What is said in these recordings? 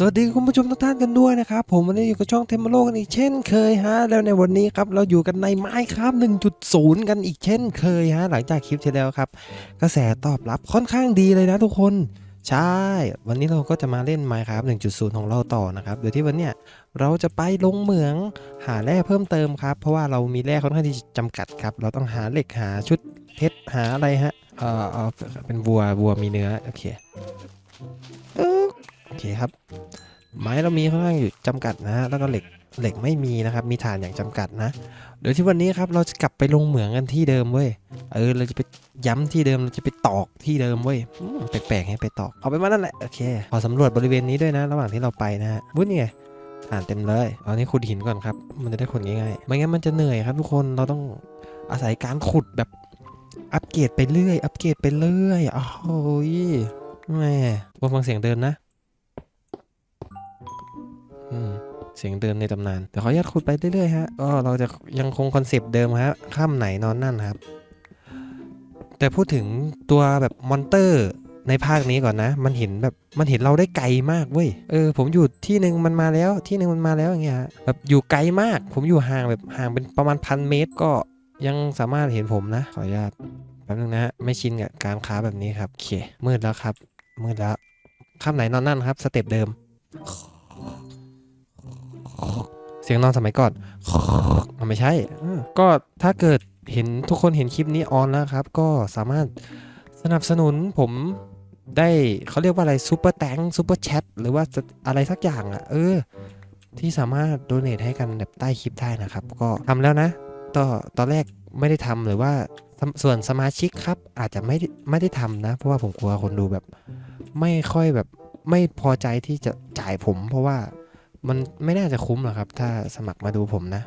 สวัสดีคุณผู้ชมทุกท่านกันด้วยนะครับ ผมวันนี้อยู่กับช่องเทมโลกันอีกเช่นเคยฮะ แล้วในวันนี้ครับเราอยู่กันในไม้ครับ1.0 กันอีกเช่นเคยฮะ หลังจากคลิปที่แล้วครับ กระแสตอบรับค่อนข้างดีเลยนะทุกคน ใช่ วันนี้เราก็จะมาเล่น Minecraft 1.0 ของเราต่อนะครับ โดยที่วันเนี้ยเราจะไปลงเหมืองหาแร่เพิ่มเติมครับ เพราะว่าเรามีแร่ค่อนข้างที่จำกัดครับ เราต้องหาเหล็กหาชุดเพชรหาอะไรฮะ เออเป็นวัววัวมีเนื้อโอเค โอเคครับ ไม้เรามีค่อนข้างอยู่จำกัดนะฮะแล้วก็เหล็กเหล็กไม่มีนะครับ มีฐานอย่างจำกัดนะโดยที่วันนี้ครับเราจะกลับไปลงเหมืองกันที่เดิมเว้ยเออเราจะไปย้ำที่เดิมเราจะไปตอกที่เดิมเว้ยแปลกๆให้ไปตอกเอาไปนว่านั่นแหละโอเคขอสำรวจบริเวณนี้ด้วยนะ ระหว่างที่เราไปนะฮะวุ้นไงฐานเต็มเลยเอานี่ขุดหินก่อนครับ มันจะได้ขุดง่ายๆไม่งั้นมันจะเหนื่อยครับ ทุกคนเราต้องอาศัยการขุดแบบอัปเกรดไปเรื่อย อัปเกรดไปเรื่อยโอ้ยแม่ฟังเสียงเดินนะ เสียงเดิมในตำนานแต่ขออนุญาตขุดไปเรื่อยๆฮะก็เราจะยังคงคอนเซปต์เดิมฮะข้ามไหนนอนนั่นครับ แต่พูดถึงตัวแบบมอนเตอร์ในภาคนี้ก่อนนะ มันเห็นแบบมันเห็นเราได้ไกลมากเว้ยเออผมอยู่ที่หนึ่งมันมาแล้วที่หนึ่งมันมาแล้วอย่างเงี้ยแบบอยู่ไกลมาก ผมอยู่ห่างแบบห่างเป็นประมาณพันเมตรก็ยังสามารถเห็นผมนะ ขออนุญาตแป๊บนึงนะฮะไม่ชินกับการค้าแบบนี้ครับโอเคมืดแล้วครับมืดแล้วข้ามไหนนอนนั่นครับสเต็ปเดิม เสียงนอนสมัยก่อนมันไม่ใช่ ก็ถ้าเกิดเห็นทุกคนเห็นคลิปนี้ออนแล้วครับ ก็สามารถสนับสนุนผมได้เขาเรียกว่าอะไรซูเปอร์แตงซูเปอร์แชทหรือว่าจะอะไรสักอย่างอะ เออ ที่สามารถโดเนทให้กันแบบใต้คลิปได้นะครับ ก็ทำแล้วนะต่อตอนแรกไม่ได้ทำหรือว่าส่วนสมาชิกครับ อาจจะไม่ได้ไม่ได้ทำนะ เพราะว่าผมกลัวคนดูแบบ ไม่ค่อยแบบไม่พอใจที่จะจ่ายผม เพราะว่า มันไม่น่าจะคุ้มหรอกครับ ถ้าสมัครมาดูผมนะ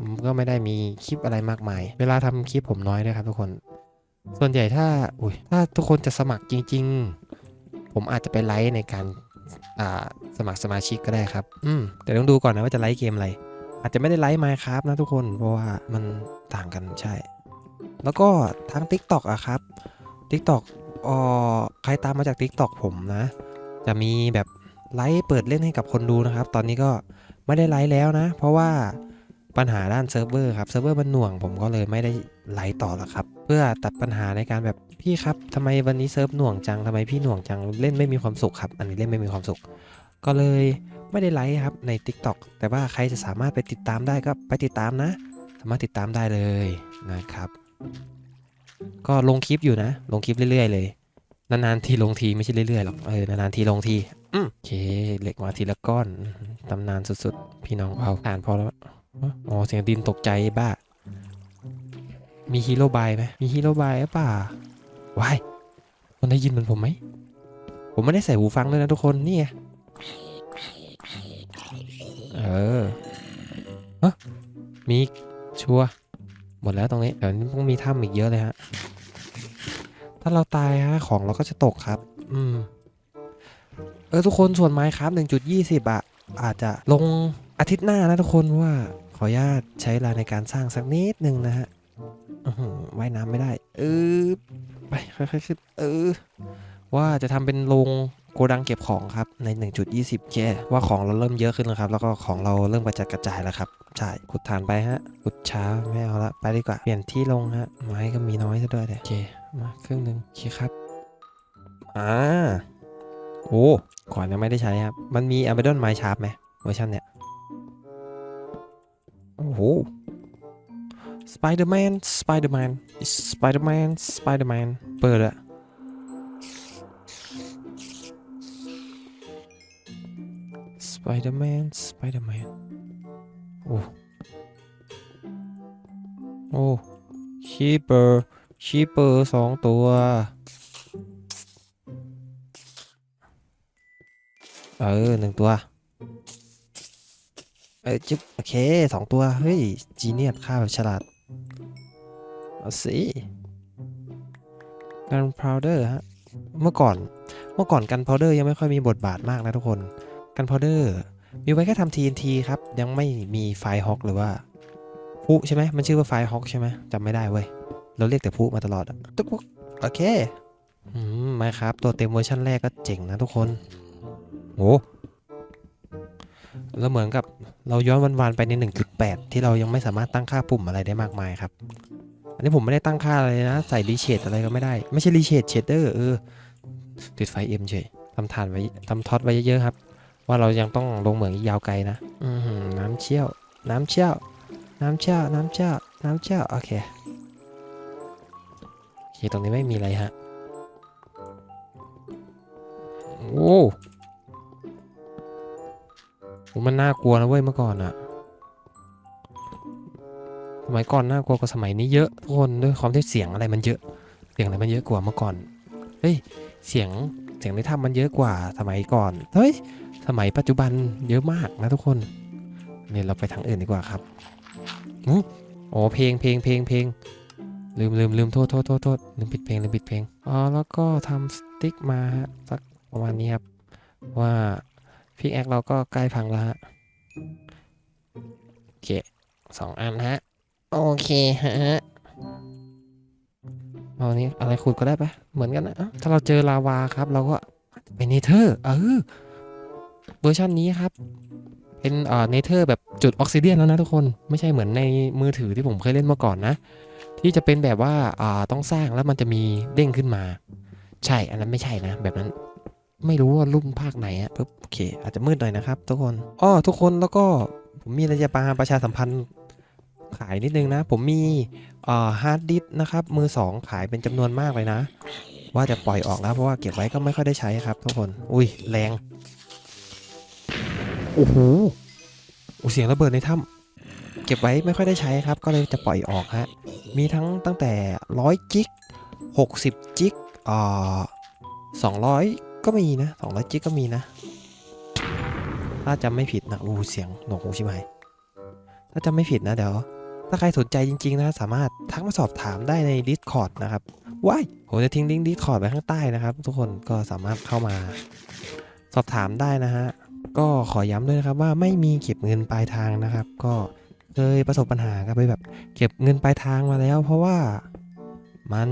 ผมก็ไม่ได้มีคลิปอะไรมากมาย เวลาทำคลิปผมน้อยด้วยครับทุกคน ส่วนใหญ่ถ้าอุ้ยถ้าทุกคนจะสมัครจริง ๆ ผมอาจจะไปไลฟ์ในการอ่าสมัครสมาชิกก็ได้ครับ อืม แต่ต้องดูก่อนนะว่าจะไลฟ์เกมอะไร อาจจะไม่ได้ไลฟ์มาครับนะทุกคน เพราะว่ามันต่างกันใช่ แล้วก็ทั้ง TikTok อะครับ TikTok อ๋อใครตามมาจาก TikTok ผมนะ จะมีแบบ ไลฟ์เปิดเล่นให้กับคนดูนะครับ ตอนนี้ก็ไม่ได้ไลฟ์แล้วนะ เพราะว่าปัญหาด้านเซิร์ฟเวอร์ครับเซิร์ฟเวอร์มันหน่วงผมก็เลยไม่ได้ไลฟ์ต่อแล้วครับ เพื่อตัดปัญหาในการแบบพี่ครับทำไมวันนี้เซิร์ฟหน่วงจังทำไมพี่หน่วงจังเล่นไม่มีความสุขครับ อันนี้เล่นไม่มีความสุข ก็เลยไม่ได้ไลฟ์ครับใน TikTok แต่ว่าใครจะสามารถไปติดตามได้ก็ไปติดตามนะ สามารถติดตามได้เลยนะครับ ก็ลงคลิปอยู่นะ ลงคลิปเรื่อย ๆ เลย นานๆทีลงทีไม่ใช่เรื่อยๆหรอกเออนานๆทีลงทีอืมโอเคเหล็กมาทีละก้อนตำนานสุดๆ พี่น้องเอาอ่านพอแล้วอ๋อเสียงดินตกใจบ้า มีฮีโร่บายไหมมีฮีโร่บายหรือเปล่าวายคนได้ยินเหมือนผมไหมผมไม่ได้ใส่หูฟังเลยนะทุกคนนี่ไงเออฮะมีชัวหมดแล้วตรงนี้เดี๋ยวนี้ต้องมีถ้ำอีกเยอะเลยฮะ ถ้าเราตายฮะของเราก็จะตกครับ อืม เออทุกคนส่วนไม้ครับ1.20อะอาจจะลงอาทิตย์หน้านะทุกคนเพราะว่าขออนุญาตใช้เวลาในการสร้างสักนิดนึงนะฮะอื้อหือว่ายน้ำไม่ได้ เออ ไปค่อยๆขึ้นเออ ว่าจะทำเป็นโรง โกดังเก็บของครับใน 1.20แกว่าของเราเริ่มเยอะขึ้นแล้วครับ แล้วก็ของเราเริ่มกระจัดกระจายแล้วครับใช่ขุดฐานไปฮะขุดช้าไม่เอาละไปดีกว่า เปลี่ยนที่ลงฮะไม้ก็มีน้อยซะด้วยเลยโอเคมาครึ่งหนึ่งโอเคครับอ่าโอ้ก่อนยังไม่ได้ใช้ครับ มันมี a b a d o n m i n e s h a r p ไหมเวอร์ชันเนี้ยโอ้โห Spider-Man Spider-Man Spider-Man Spider-Man เปิดอะ Spider-Man Spider-Man โอ้โอ้ชีเปอร์ชีเปอร์สองตัวเออหนึ่งตัวเออจุ๊บโอเคสองตัว เฮ้ย จีเนียสฆ่าแบบฉลาด เอาสิกันพาวเดอร์ฮะ เมื่อก่อนเมื่อก่อนกันพาวเดอร์ยังไม่ค่อยมีบทบาทมากนะทุกคน กันพาวเดอร์มีไว้แค่ทำ TNT ครับ ยังไม่มีไฟฮอกหรือว่าพุใช่ไหมมันชื่อว่าไฟฮอกใช่ไหมจำไม่ได้เว้ย เราเรียกแต่พุมาตลอดตุ๊กโอเคอืมมาครับ ตัวเต็มเวอร์ชันแรกก็เจ๋งนะทุกคนโหแล้วเหมือนกับเราย้อนวันๆไปใน 1.8 ที่เรายังไม่สามารถตั้งค่าปุ่มอะไรได้มากมายครับ อันนี้ผมไม่ได้ตั้งค่าอะไรนะ ใส่รีเชดอะไรก็ไม่ได้ ไม่ใช่รีเชดเชดเดอร์เออ ติดไฟเอ็มเฉยทำฐานไว้ทำท็อตไว้เยอะๆครับ ว่าเรายังต้องลงเหมืองอีกยาวไกลนะ อืน้ำเชี่ยว น้ำเชี่ยว น้ำเชี่ยว น้ำเชี่ยว น้ำเชี่ยว โอเค โอเค ตรงนี้ไม่มีอะไรฮะ โอ้โหมันน่ากลัวนะเว้ยเมื่อก่อนอะสมัยก่อนน่ากลัวกว่าสมัยนี้เยอะทุกคนด้วยความที่เสียงอะไรมันเยอะ เสียงอะไรมันเยอะกว่าเมื่อก่อน เฮ้ย เสียง เสียงในถ้ำมันเยอะกว่าสมัยก่อน เฮ้ย สมัยปัจจุบันเยอะมากนะทุกคนเนี่ยเราไปทางอื่นดีกว่าครับอ๋อเพลงเพลงเพลงเพลงลืมลืมลืมโทษโทษโทษโทษลืมปิดเพลงลืมปิดเพลงอ๋อแล้วก็ทำสติ๊กมาฮะสักประมาณนี้ครับ ว่าพิกแอคเราก็ใกล้พังแล้วฮะโอเคสองอันฮะ โอเคฮะเอานี้อะไรขุดก็ได้ปะเหมือนกันนะถ้าเราเจอลาวาครับ เราก็เป็นเนเธอร์เออ เวอร์ชันนี้ครับ เป็นเอ่อเนเธอร์แบบจุดออกซิเดียนแล้วนะทุกคนไม่ใช่เหมือนในมือถือที่ผมเคยเล่นมาก่อนนะ ที่จะเป็นแบบว่าอ่าต้องสร้างแล้วมันจะมีเด้งขึ้นมา ใช่อันนั้นไม่ใช่นะ แบบนั้นไม่รู้ว่ารุ่นภาคไหนอะปึ๊บโอเค อาจจะมืดหน่อยนะครับทุกคนอ้อทุกคนแล้วก็ผมมีอะไรจะประประชาสัมพันธ์ขายนิดนึงนะ ผมมีอ่าฮาร์ดดิสนะครับ มือสองขายเป็นจำนวนมากเลยนะ ว่าจะปล่อยออกแล้วเพราะว่าเก็บไว้ก็ไม่ค่อยได้ใช้ครับทุกคน อุ้ยแรง โอ้โหเสียงระเบิดในถ้ำเก็บไว้ไม่ค่อยได้ใช้ครับ ก็เลยจะปล่อยออกฮะ มีทั้งตั้งแต่100จิก60จิกอ่า200ก็มีนะ200จิกก็มีนะ ถ้าจำไม่ผิดนะอู้เสียงหนวกหูชิบหายถ้าจำไม่ผิดนะเดี๋ยว ถ้าใครสนใจจริง ๆ นะ สามารถทักมาสอบถามได้ใน Discord นะครับว้ายผมจะทิ้งลิงก์ Discord ไว้ข้างใต้นะครับ ทุกคนก็สามารถเข้ามา สอบถามได้นะฮะ ก็ขอย้ำด้วยนะครับว่าไม่มีเก็บเงินปลายทางนะครับ ก็เคยประสบปัญหากับไปแบบ เก็บเงินปลายทางมาแล้ว เพราะว่ามัน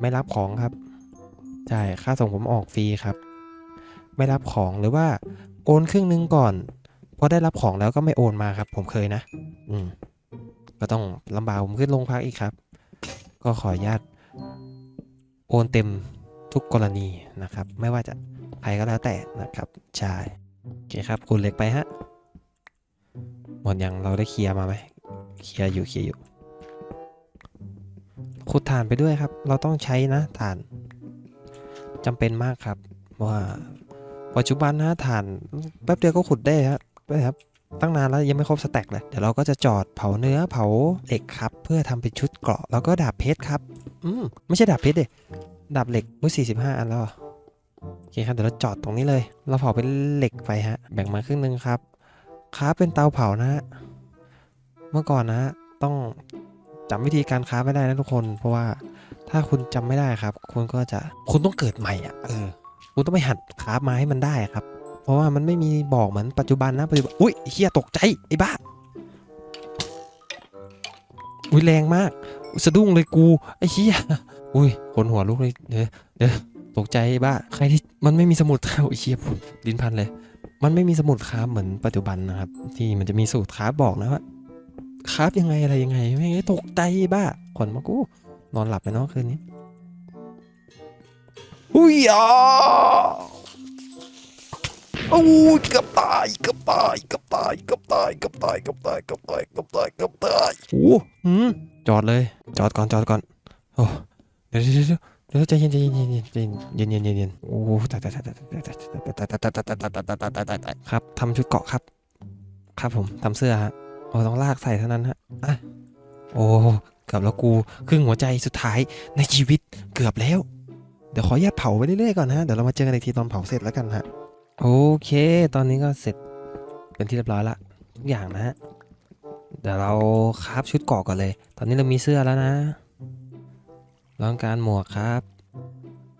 ไม่รับของครับใช่ค่าส่งผมออกฟรีครับ ไม่รับของหรือว่าโอนครึ่งหนึงก่อนพอได้รับของแล้วก็ไม่โอนมาครับ ผมเคยนะ อืมก็ต้องลำบากผมขึ้นโรงพักอีกครับ ก็ขออนุญาตโอนเต็ม ทุกกรณีนะครับ ไม่ว่าจะใครก็แล้วแต่นะครับใช่โอเคครับคุณเล็กไปฮะหมดยังเราได้เคลียร์มาไหมเคลียร์อยู่เคลียร์อยู่ขุดถ่านไปด้วยครับ เราต้องใช้นะถ่านจำเป็นมากครับ ว่าปัจจุบันนะถ่านแป๊บเดียวก็ขุดได้ครับนะครับตั้งนานแล้วยังไม่ครบสแต็กเลยเดี๋ยวเราก็จะจอดเผาเนื้อเผาเหล็กครับ เพื่อทำเป็นชุดเกราะแล้วก็ดาบเพชรครับ อืมไม่ใช่ดาบเพชรเด ดาบเหล็กอุ้ยสี่สิบห้าอันแล้วโอเคครับเดี๋ยวเราจอดตรงนี้เลย เราเผาเป็นเหล็กไปฮะ แบ่งมาครึ่งหนึงครับค้าเป็นเตาเผานะฮะเมื่อก่อนนะฮะต้องจำวิธีการค้าไม่ได้นะทุกคน เพราะว่าถ้าคุณจำไม่ได้ครับ คุณก็จะคุณต้องเกิดใหม่อะเออคุณต้องไปหัดค้ามาให้มันได้ครับ เพราะว่ามันไม่มีบอกเหมือนปัจจุบันนะปัจจุบันอุ้ยเฮียตกใจไอ้บ้าอุ้ยแรงมากอุ๊ยสะดุ้งเลยกูไอ้เฮีย อุ้ยขนหัวลุกเลยเดี๋ยวเดี๋ยวตกใจบ้าใครที่มันไม่มีสมุดครับไอ้เฮียดินพันเลย มันไม่มีสมุดคราฟเหมือนปัจจุบันนะครับ ที่มันจะมีสูตรคราฟบอกนะว่าคราฟยังไงอะไรยังไงไม่งั้นตกใจบ้าขนมากูนอนหลับไปเนาะคืนนี้อุ้ยอะโอ้ยเกือบตายกือบตายกือบตายกือบตายกือบตายกือบตายกือบตายกือบตายกือบตายโอ้หืมจอดเลย จอดก่อนจอดก่อนโอ้ เดี๋ยวเดี๋ยวเดี๋ยวเดี๋ยวใจเย็นใจเย็นใจเย็นใจเย็นเย็นเย็นเย็นโอ้ตายตายตายตายตายตายตายตายตายตายตายตายตายตายตายตายตายตายครับทำชุดเกาะครับ ครับผมทำเสื้อฮะโอ้ต้องลากใส่เท่านั้นฮะอะโอ้เกือบแล้วกูครึ่งหัวใจสุดท้ายในชีวิตเกือบแล้ว เดี๋ยวขออนุญาตเผาไปเรื่อยๆก่อนฮะเดี๋ยวเรามาเจอกันอีกทีตอนเผาเสร็จแล้วกันฮะโอเค ตอนนี้ก็เสร็จเป็นที่เรียบร้อยละทุกอย่างนะฮะเดี๋ยวเราคราฟชุดเกาะก่อนเลย ตอนนี้เรามีเสื้อแล้วนะ รองการหมวกครับ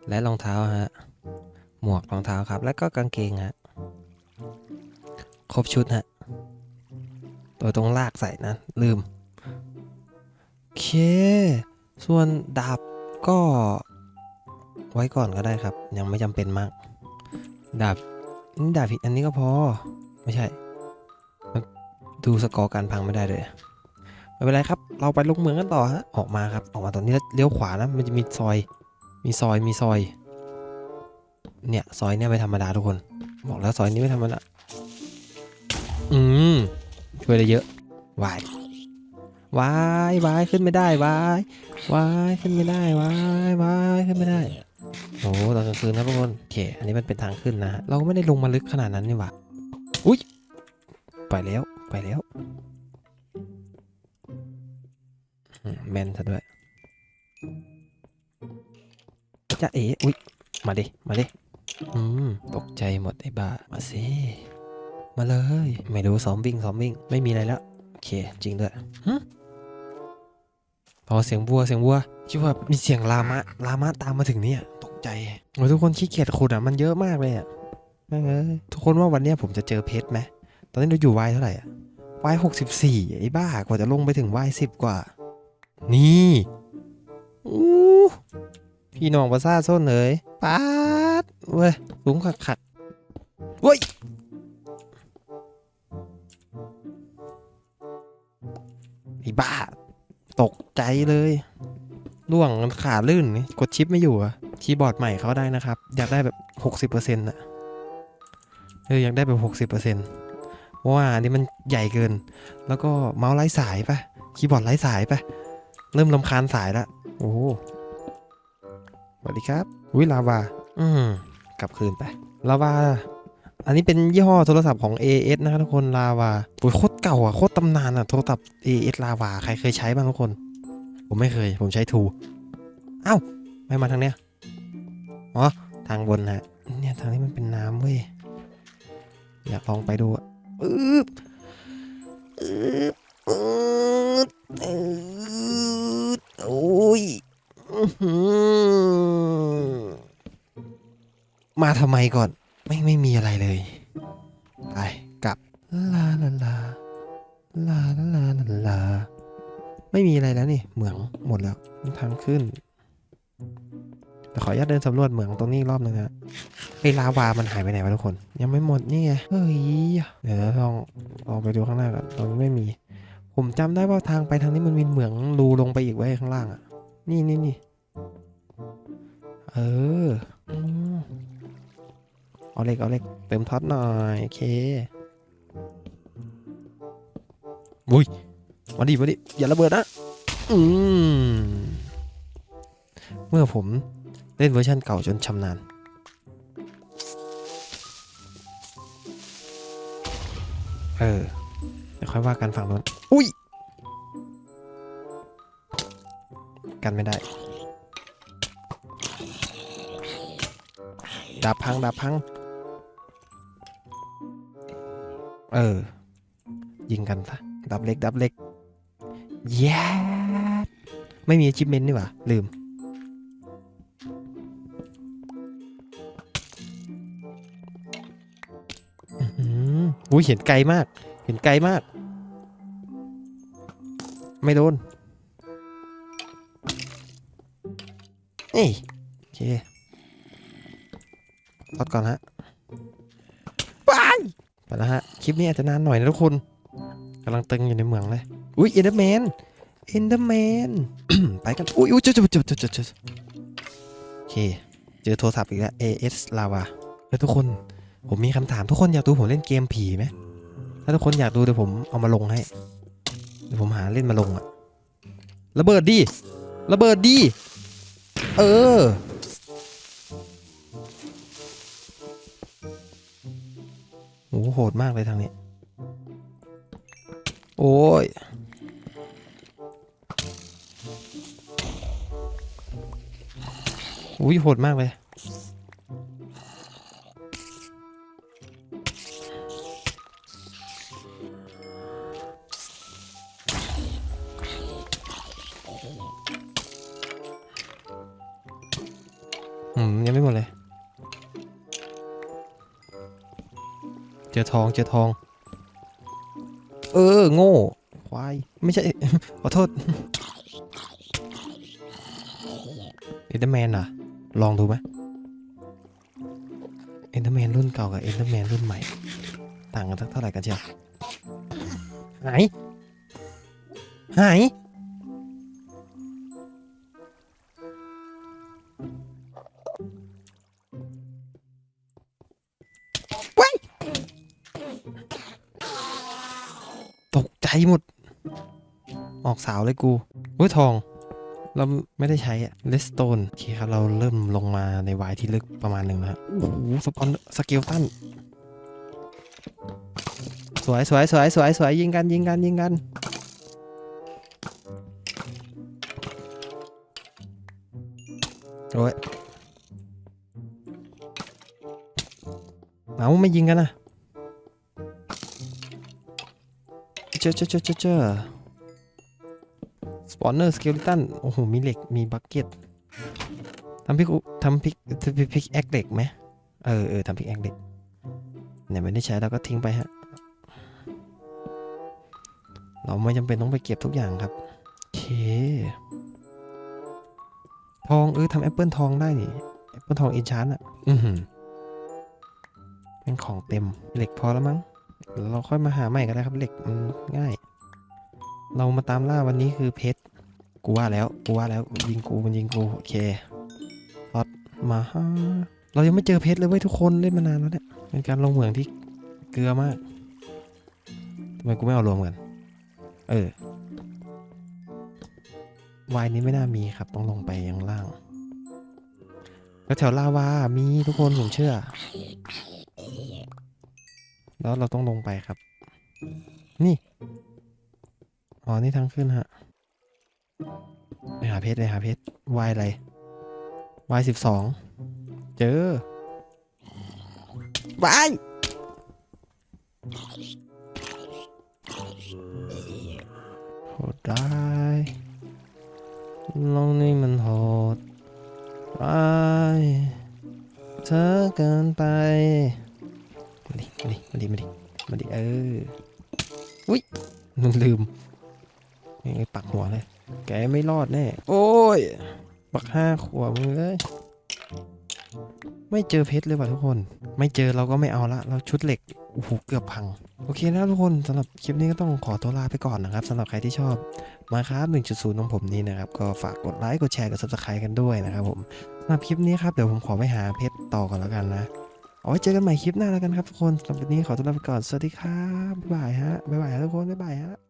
และรองเท้าฮะ หมวกรองเท้าครับ แล้วก็กางเกงฮะ ครบชุดฮะ ตัวตรงลากใส่นะ ลืมโอเค ส่วนดาบก็ไว้ก่อนก็ได้ครับ ยังไม่จำเป็นมาก ดาบนี่ดาบอีกอันนี้ก็พอ ไม่ใช่ ดูสกอร์การพังไม่ได้เลย ไม่เป็นไรครับ เราไปลงเมืองกันต่อฮะ ออกมาครับ ออกมาตรงนี้แล้วเลี้ยวขวานะ มันจะมีซอย มีซอย มีซอย เนี่ยซอยเนี่ยไม่ธรรมดาทุกคน บอกแล้วซอยนี้ไม่ธรรมดา อืม ช่วยได้เยอะ วายวายวายขึ้นไม่ได้วายวายขึ้นไม่ได้วายวายขึ้นไม่ได้โอ้ตอนกลางคืนนะทุกคนโอเค อันนี้มันเป็นทางขึ้นนะฮะเราก็ไม่ได้ลงมาลึกขนาดนั้นนี่หว่า อุ้ยไปแล้วไปแล้ว แมนซะด้วยจะเอ๋อุ้ยมาดิ มาดิ อืม ตกใจหมดไอ้บ้า มาสิ มาเลย ไม่รู้ซ้อมวิ่งซ้อมวิ่ง ไม่มีอะไรแล้ว โอเค จริงด้วยหึพอเสียงวัวเสียงวัว คิดว่ามีเสียงลามะ ลามะตามมาถึงเนี่ย ตกใจโอ้ยทุกคนขี้เกียจขุดอะ มันเยอะมากเลยอะแม่งเอ้ยทุกคนว่าวันเนี้ยผมจะเจอเพชรไหม ตอนนี้เราอยู่วายเท่าไหร่อะวายหกสิบสี่ไอ้บ้ากว่าจะลงไปถึงวายสิบกว่า นี่อู้พี่น้องประสาทส้นเลยป๊าดเว้ยสูงขักขักเว้ยไอ้บ้า ตกใจเลยล่วงมันขาลื่นนี่กดชิปไม่อยู่อะคีย์บอร์ดใหม่เขาได้นะครับ อยากได้แบบหกสิบเปอร์เซ็นต์อะเอออยากได้แบบหกสิบเปอร์เซ็นต์เพราะว่าอันนี้มันใหญ่เกิน แล้วก็เมาส์ไร้สายปะคีย์บอร์ดไร้สายปะ เริ่มลำคาญสายละโอ้โหสวัสดีครับวิลาวา อืม กลับคืนไป ลาวา อันนี้เป็นยี่ห้อโทรศัพท์ของ AS นะครับทุกคน ลาวาโอ้ยโคตรเก่าอะ โคตรตำนานอะ โทรศัพท์ AS ลาวา ใครเคยใช้บ้างทุกคน ผมไม่เคย ผมใช้ทูเอ้าไม่มาทางเนี้ย อ๋อ ทางบนฮะ เนี่ยทางนี้มันเป็นน้ำเว้ย อยากลองไปดูอะอึ๊บอึ๊บอึ๊บอึ๊บ โอ้ยมาทำไมก่อน ไม่ไม่มีอะไรเลย ไปกลับ ลาลาลาลาลาลาลา ไม่มีอะไรแล้วนี่ เหมืองหมดแล้วทางขึ้นแต่ขออนุญาตเดินสำรวจเหมืองตรงนี้รอบนึงนะไอลาวา มันหายไปไหนวะทุกคน ยังไม่หมดนี่ไง เฮ้ย เดี๋ยวลองลองไปดูข้างหน้าก่อนตรงนี้ไม่มี ผมจำได้ว่าทางไปทางนี้มันมีเหมืองรูลงไปอีกไว้ข้างล่างอะ นี่นี่นี่เอออืมเอาเล็กเอาเล็กเติมท็อตหน่อยโอเคบุยมาดิมาดิอย่าระเบิดนะอืมเมื่อผมเล่นเวอร์ชันเก่าจนชำนาญเออเดี๋ยวค่อยว่ากันฝั่งนู้น อุ้ย กันไม่ได้ ดาบพัง ดาบพัง เออ ยิงกันซะ ดับเล็ก ดับเล็กแย่ไม่มี achievement นี่หว่า ลืมอื้อหืออุ้ยเห็นไกลมาก เห็นไกลมาก ไม่โดนเอ้ยโอเคทอดก่อนฮะไปแล้วฮะ คลิปนี้อาจจะนานหน่อยนะทุกคนกำลังตึงอยู่ในเมืองเลย อุ้ยเอ็นเดอร์แมนเอ็นเดอร์แมนไปกัน อุ้ยอุ้ยเจอเจอเจอเจอเจอเจอโอเค เจอโทรศัพท์อีกแล้ว AS Lava เฮ้ยทุกคนผมมีคำถามทุกคนอยากดูผมเล่นเกมผีไหมถ้าทุกคนอยากดูเดี๋ยวผมเอามาลงให้ เดี๋ยวผมหาเล่นมาลงอะระเบิดดิระเบิดดิเออโอ้โหโหดมากเลยทางนี้ โอ้ย อุ้ยโหดมากเลย อืมยังไม่หมดเลย เจอทองเจอทอง เออ โง่ ควาย ไม่ใช่ ขอโทษเอ็นเดอร์แมนอะ ลองดูไหมเอ็นเดอร์แมนรุ่นเก่ากับเอ็นเดอร์แมนรุ่นใหม่ ต่างกันสักเท่าไหร่กันเชียวหายหาย ใจหมด ออกสาวเลยกูอุ้ยทอง เราไม่ได้ใช้อะเลสโตนโอเคครับ เราเริ่มลงมาในวายที่ลึกประมาณหนึ่งแล้วฮะโอ้โหสปอนสเกลตันสวยสวยสวยสวยสวยยิงกันยิงกันยิงกันโอ้ยเอาไม่ยิงกันนะ เจอเจอเจอเจอเจอสปอนเนอร์สเกลิตันโอ้โห มีเหล็ก มีบักเก็ตทำพิกุทำพิกทำพิกแอคเหล็กไหมเออเออทำพิกแอคเหล็กเนี่ยไม่ได้ใช้เราก็ทิ้งไปฮะ เราไม่จำเป็นต้องไปเก็บทุกอย่างครับโอเคทองเออทำแอปเปิลทองได้นี่แอปเปิลทองอินชานอะ อือหือเป็นของเต็มเหล็กพอแล้วมั้ง เราค่อยมาหาใหม่ก็ได้ครับเหล็กมันง่าย เรามาตามล่าวันนี้คือเพชรกูว่าแล้วกูว่าแล้วยิงกูมันยิงกูโอเคพอดมาฮะเรายังไม่เจอเพชรเลยเว้ยทุกคนเล่นมานานแล้วเนี่ยเป็นการลงเหมืองที่เกลือมากทำไมกูไม่เอารวมกันเออวายนี้ไม่น่ามีครับ ต้องลงไปยังล่าง แล้วแถวลาวามีทุกคนผมเชื่อ แล้วเราต้องลงไปครับ นี่ อ๋อ นี่ทางขึ้นฮะ ไปหาเพชรไปหาเพชรวายอะไรวายสิบสอง เจอวายโหดร้ายเรานี่มันโหดร้ายเธอเกินไป มาดิ มาดิ มาดิ มาดิ มาดิ เออ อุ้ยลืมยังไงปักหัวเลย แกไม่รอดแน่ โอ้ย ปักห้าขวบมึงเลย ไม่เจอเพชรเลยว่ะทุกคน ไม่เจอเราก็ไม่เอาละ เราชุดเหล็ก โอ้โห เกือบพัง โอเคนะทุกคนสำหรับคลิปนี้ก็ต้องขอตัวลาไปก่อนนะครับสำหรับใครที่ชอบมาครับ 1.0 ของผมนี้นะครับ ก็ฝากกดไลค์ กดแชร์ กด subscribe กันด้วยนะครับผมสำหรับคลิปนี้ครับ เดี๋ยวผมขอไปหาเพชรต่อก่อนแล้วกันนะ เอาไว้เจอกันใหม่คลิปหน้าแล้วกันครับทุกคนสำหรับวันนี้ขอตัวลาไปก่อน สวัสดีครับ บ๊ายบายฮะ บ๊ายบายฮะทุกคน บ๊ายบายฮะ